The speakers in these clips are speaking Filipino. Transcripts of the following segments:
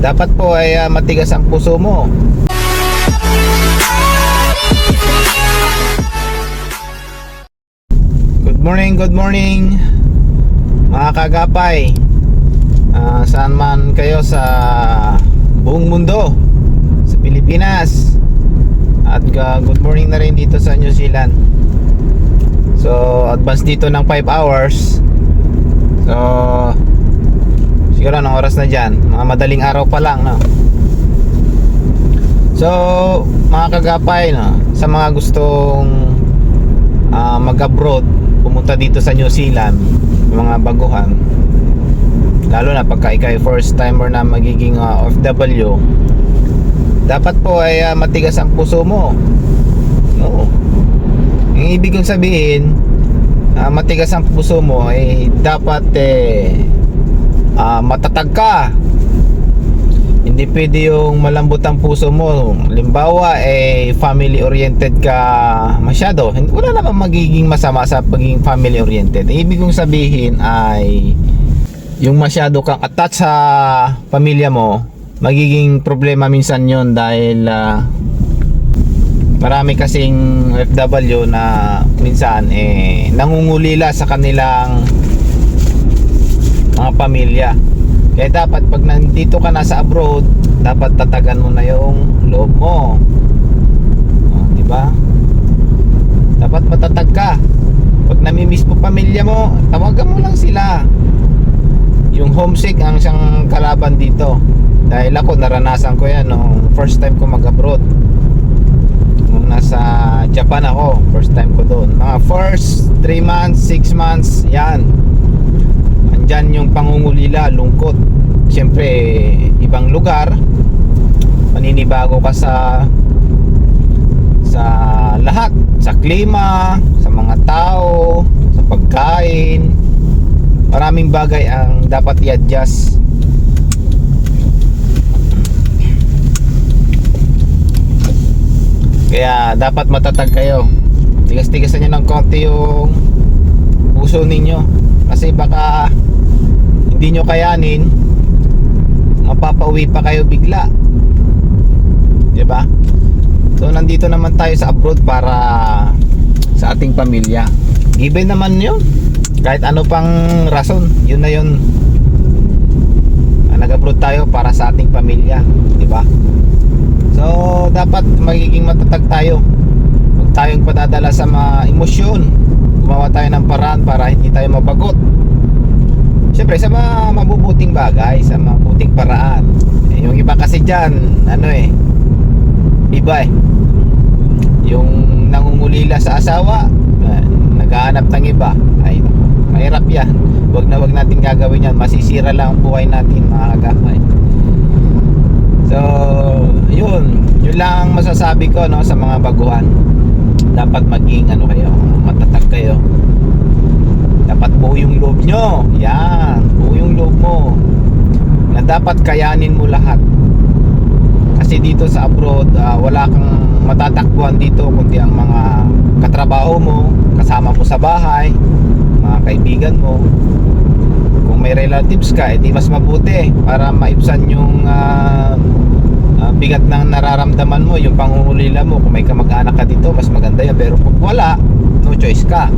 dapat po ay ah, matigas ang puso mo. Good morning, good morning. Mga kagapay Ah, saan man kayo sa buong mundo sa Pilipinas. At ah, good morning na rin dito sa New Zealand. So advance dito ng 5 hours. So siguro anong oras na dyan mga madaling araw pa lang no? so mga kagapay no? sa mga gustong ah, mag-abroad pumunta dito sa New Zealand mga baguhan lalo na pagka ikaw ay first timer na magiging ah, OFW dapat po ay ah, matigas ang puso mo no ang ibig kong sabihin ah, matigas ang puso mo ay dapat eh ah, matatag ka. Hindi pwede yung malambot ang puso mo. Limbawa eh family oriented ka masyado wala namang magiging masama sa pagiging family oriented ibig kong sabihin ay yung masyado kang attached sa pamilya mo magiging problema minsan yon dahil ah, marami kasing FW na minsan eh nangungulila sa kanilang mga pamilya. Kaya dapat pag nandito ka na sa abroad dapat tatagan mo na yung loob mo. Oh, di ba dapat matatag ka. Pag namimiss mo pamilya mo tawagan mo lang sila. Yung homesick ang siyang kalaban dito. Dahil ako naranasan ko yan nung first time ko mag abroad nung nasa Japan ako first time ko doon. Mga first 3 months 6 months yan andyan yung pangungulila lungkot. Siyempre ibang lugar. Maninibago ka sa sa lahat. Sa klima sa mga tao sa pagkain. Maraming bagay ang dapat i-adjust. Kaya dapat matatag kayo. Tigas-tigasan nyo ng konti yung puso ninyo kasi baka hindi nyo kayanin mapapauwi pa kayo bigla. Ba so nandito naman tayo sa abroad para sa ating pamilya. Given naman yun. Kahit ano pang rason yun na yun. Ah, nag-abroad tayo para sa ating pamilya di ba so dapat magiging matatag tayo. Huwag tayong padadala sa mga emosyon gumawa tayo ng paraan para hindi tayo mabagot Siyempre sa mga mabubuting bagay, sa mabuting paraan. Eh, yung iba kasi diyan, ano eh, iba eh. Yung nangungulila sa asawa, naghahanap ng iba, ay mahirap yan. Wag na wag natin gagawin yan, masisira lang ang buhay natin mga kagapay. So, yun, yun lang ang masasabi ko no sa mga baguhan. Dapat maging ano kayo, matatag kayo. Dapat buo yung loob nyo. Yan buo yung loob mo. Na dapat kayanin mo lahat. Kasi dito sa abroad ah, wala kang matatakbuhan dito kundi ang mga katrabaho mo kasama mo sa bahay mga kaibigan mo. Kung may relatives ka edi mas mabuti para maibsan yung ah, ah, bigat ng nararamdaman mo yung pangungulila mo kung may kamag-anak ka dito mas maganda yan pero pag wala no choice ka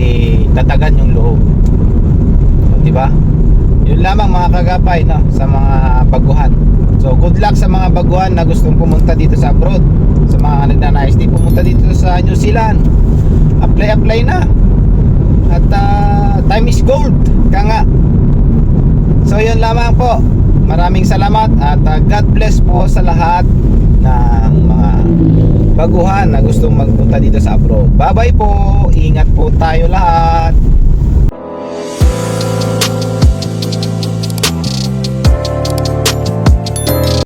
kundi tatagan yung loob. O, di ba? Yun lamang mga kagapay no, sa mga baguhan. So good luck sa mga baguhan na gustong pumunta dito sa abroad. Sa mga nagnanais din pumunta dito sa New Zealand. Apply apply na. At ah, time is gold. Ka nga. So yun lamang po. Maraming salamat at ah, God bless po sa lahat ng mga baguhan na gustong magpunta dito sa abroad. Bye-bye po. Ingat po.